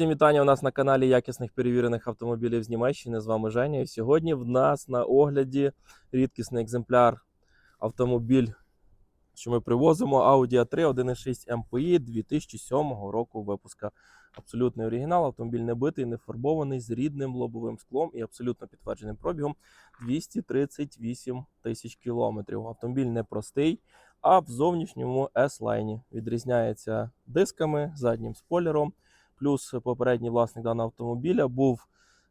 Всім вітання у нас на каналі якісних перевірених автомобілів з Німеччини. З вами Женя. І сьогодні в нас на огляді рідкісний екземпляр автомобіль, що ми привозимо Audi A3 1.6 MPI 2007 року випуска. Абсолютний оригінал. Автомобіль не битий, не фарбований, з рідним лобовим склом і абсолютно підтвердженим пробігом 238 тисяч кілометрів. Автомобіль не простий, а в зовнішньому S-лайні відрізняється дисками, заднім спойлером. Плюс попередній власник даного автомобіля був,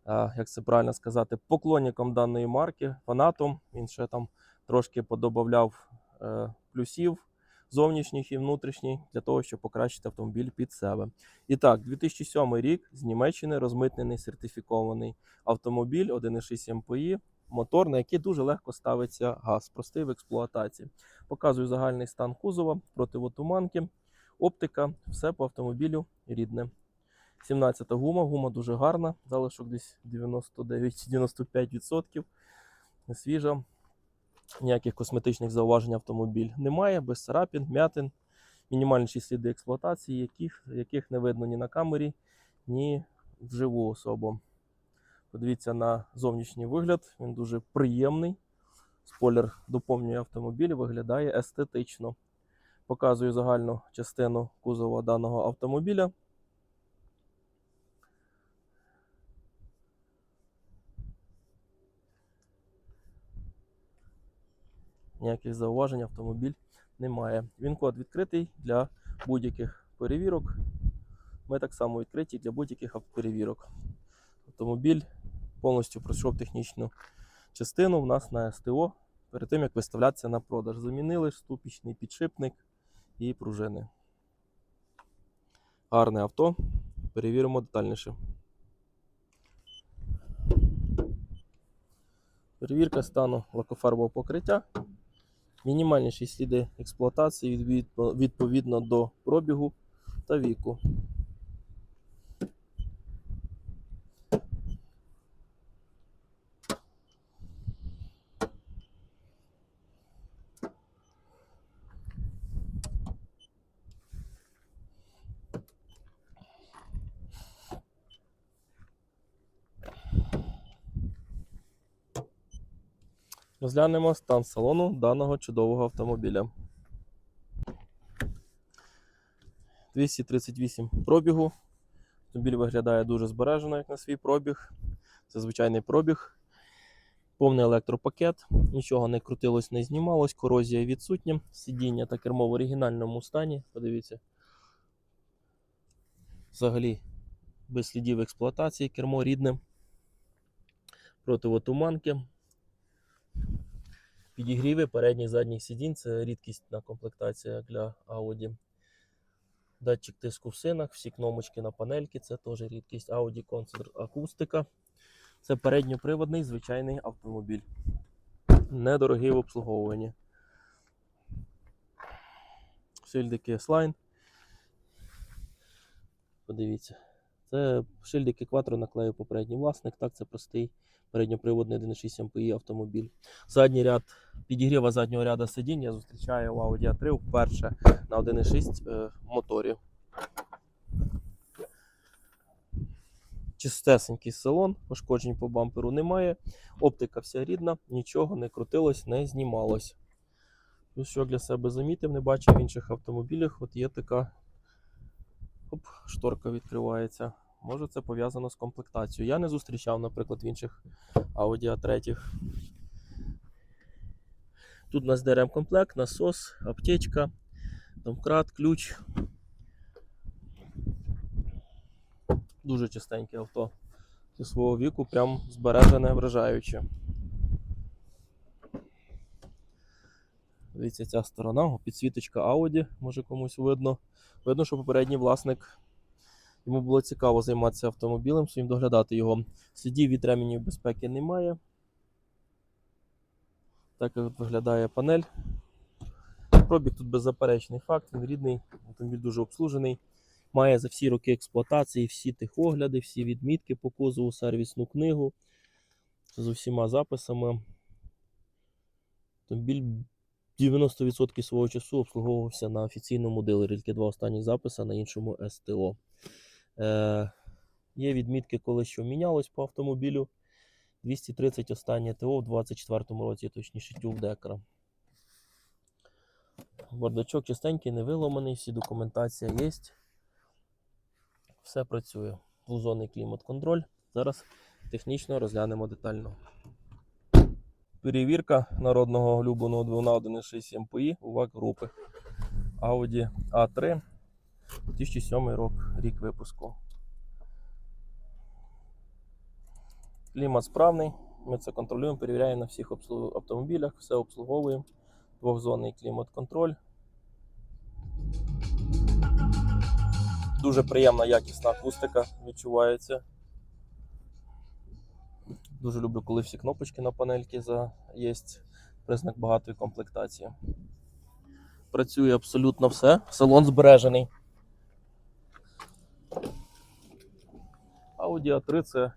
е, як це правильно сказати, поклонником даної марки, фанатом. Він ще там трошки подобавляв е, плюсів зовнішніх і внутрішніх для того, щоб покращити автомобіль під себе. І так, 2007 рік з Німеччини розмитнений сертифікований автомобіль 1.6 МПІ, мотор, на який дуже легко ставиться газ, простий в експлуатації. Показую загальний стан кузова, противотуманки, оптика, все по автомобілю рідне. 17 гума, гума дуже гарна, залишок десь 99-95%. Не свіжа. Ніяких косметичних зауважень автомобіль немає, без царапін, м'ятин, мінімальніші сліди експлуатації, яких, яких не видно ні на камері, ні вживу особу. Подивіться на зовнішній вигляд, він дуже приємний. Спойлер доповнює автомобіль, виглядає естетично. Показую загальну частину кузова даного автомобіля. Ніяких зауважень автомобіль немає. Він код відкритий для будь-яких перевірок. Ми так само відкриті для будь-яких перевірок. Автомобіль повністю пройшов технічну частину в нас на СТО перед тим, як виставлятися на продаж. Замінили ступічний підшипник і пружини. Гарне авто. Перевіримо детальніше. Перевірка стану лакофарбового покриття. Мінімальніші сліди експлуатації відповідно до пробігу та віку. Розглянемо стан салону даного чудового автомобіля. 238 пробігу. Автомобіль виглядає дуже збережено, як на свій пробіг. Це звичайний пробіг. Повний електропакет, нічого не крутилось, не знімалось, корозія відсутня. Сидіння та кермо в оригінальному стані. Подивіться. Взагалі без слідів експлуатації, кермо рідне. Противотуманки. Підігріви передніх задніх сидінь це рідкісна комплектація для Audi. Датчик тиску в синах, всі кнопочки на панельки, це теж рідкість Audi Concert акустика. Це передньоприводний звичайний автомобіль. Недорогий в обслуговуванні. Шильдики S-Line. Подивіться. Це шильдики Quattro наклеїв попередній власник. Так, це простий передньоприводний 1.6 MPI автомобіль. Задній ряд підігріва заднього ряду сидінь я зустрічаю в Audi A3 вперше на 1.6 е, моторі. Чистесенький салон, пошкоджень по бамперу немає. Оптика вся рідна, нічого не крутилось, не знімалось. Плюс, що для себе замітив, не бачив в інших автомобілях. От є така оп, шторка відкривається. Може це пов'язано з комплектацією. Я не зустрічав, наприклад, в інших Audi A3. Тут у нас DRM комплект, насос, аптечка, домкрат, ключ. Дуже чистеньке авто. Зі свого віку прям збережене вражаюче. Дивіться, ця сторона, підсвіточка Audi, може комусь видно. Видно, що попередній власник йому було цікаво займатися автомобілем, своїм доглядати його. Слідів від ременів безпеки немає. Так виглядає панель. Пробіг тут беззаперечний факт, він рідний, автомобіль дуже обслужений. Має за всі роки експлуатації всі техогляди, всі відмітки по кузову, сервісну книгу з усіма записами. Автомобіль 90% свого часу обслуговувався на офіційному дилері, тільки два останні записи на іншому СТО. Е, Є відмітки, коли що мінялось по автомобілю. 230 останнє ТО в 24-му році, точніше тюк декара. Бардачок чистенький, не виломаний, всі документація є. Все працює. Двозонний клімат-контроль. Зараз технічно розглянемо детально. Перевірка народного улюбленого двигуна 1.6 МПІ у групи Audi A3 2007 рік, рік випуску. Клімат справний. Ми це контролюємо, перевіряємо на всіх автомобілях, все обслуговуємо. Двохзонний клімат-контроль. Дуже приємна якісна акустика відчувається. Дуже люблю, коли всі кнопочки на панельці є признак багатої комплектації. Працює абсолютно все. Салон збережений. Audi A3 це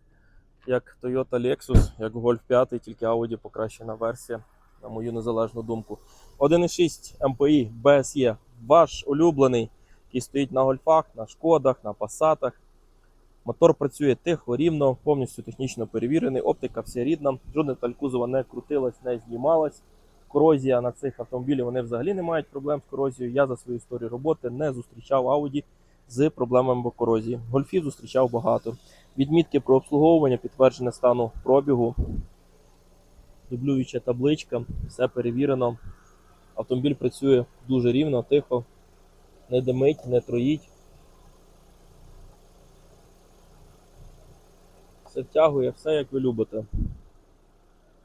як Toyota Lexus, як Golf 5, тільки Audi покращена версія, на мою незалежну думку. 1.6 MPI BSE, ваш улюблений, який стоїть на гольфах, на шкодах, на пасатах. Мотор працює тихо, рівно, повністю технічно перевірений, оптика вся рідна, жодна деталь кузова не крутилась, не знімалась. Корозія на цих автомобілях вони взагалі не мають проблем з корозією. Я за свою історію роботи не зустрічав Audi з проблемами корозії. Гольфів зустрічав багато. Відмітки про обслуговування, підтверджене стану пробігу, дублююча табличка, все перевірено. Автомобіль працює дуже рівно, тихо, не димить, не троїть. Все втягує, все як ви любите.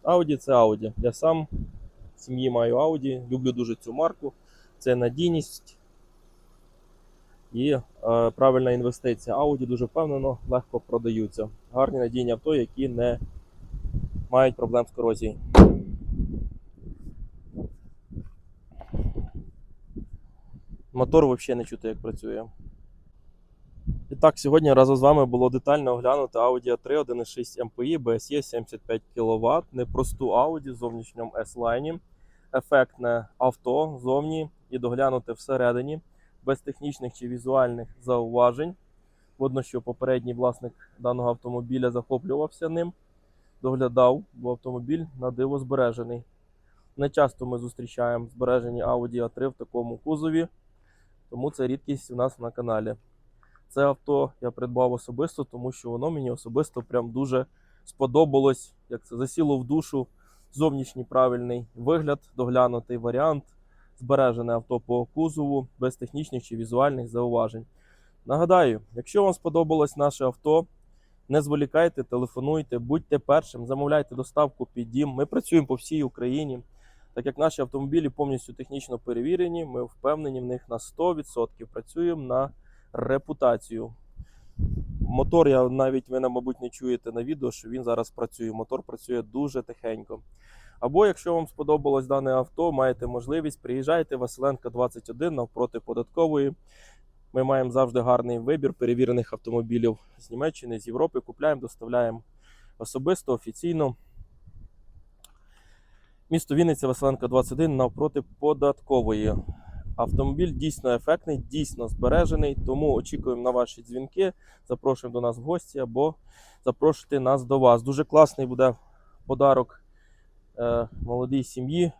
Audi це Audi. Я сам в сім'ї маю Audi, люблю дуже цю марку. Це надійність і е, правильна інвестиція. Audi дуже впевнено, легко продаються. Гарні надійні авто, які не мають проблем з корозією. Мотор взагалі не чути, як працює. І так, сьогодні разом з вами було детально оглянути Audi A3 1.6 MPI BSE 75 кВт, непросту Audi з зовнішньому S-Line, ефектне авто зовні і доглянути всередині, без технічних чи візуальних зауважень. Видно, що попередній власник даного автомобіля захоплювався ним, доглядав, бо автомобіль на диво збережений. Не часто ми зустрічаємо збережені Audi A3 в такому кузові, тому це рідкість у нас на каналі. Це авто я придбав особисто, тому що воно мені особисто прям дуже сподобалось, як це засіло в душу. Зовнішній правильний вигляд, доглянутий варіант, збережене авто по кузову, без технічних чи візуальних зауважень. Нагадаю, якщо вам сподобалось наше авто, не зволікайте, телефонуйте, будьте першим, замовляйте доставку під дім. Ми працюємо по всій Україні. Так як наші автомобілі повністю технічно перевірені, ми впевнені в них на 100%. Працюємо на репутацію. Мотор я навіть ви, мабуть, не чуєте на відео, що він зараз працює. Мотор працює дуже тихенько. Або, якщо вам сподобалось дане авто, маєте можливість, приїжджайте Василенка 21 навпроти податкової. Ми маємо завжди гарний вибір перевірених автомобілів з Німеччини, з Європи. Купляємо, доставляємо особисто, офіційно. Місто Вінниця, Василенка 21 навпроти податкової. Автомобіль дійсно ефектний, дійсно збережений, тому очікуємо на ваші дзвінки. Запрошуємо до нас в гості або запрошуйте нас до вас. Дуже класний буде подарок е, молодій сім'ї.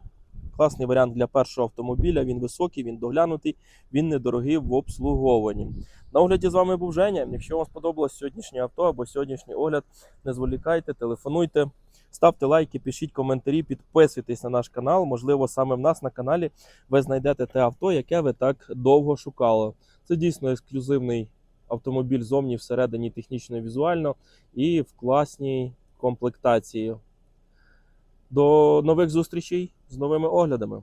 Класний варіант для першого автомобіля. Він високий, він доглянутий, він недорогий в обслуговуванні. На огляді з вами був Женя. Якщо вам сподобалось сьогоднішнє авто або сьогоднішній огляд, не зволікайте, телефонуйте, ставте лайки, пишіть коментарі, підписуйтесь на наш канал. Можливо, саме в нас на каналі ви знайдете те авто, яке ви так довго шукали. Це дійсно ексклюзивний автомобіль зовні всередині технічно візуально і в класній комплектації. До нових зустрічей з новими оглядами.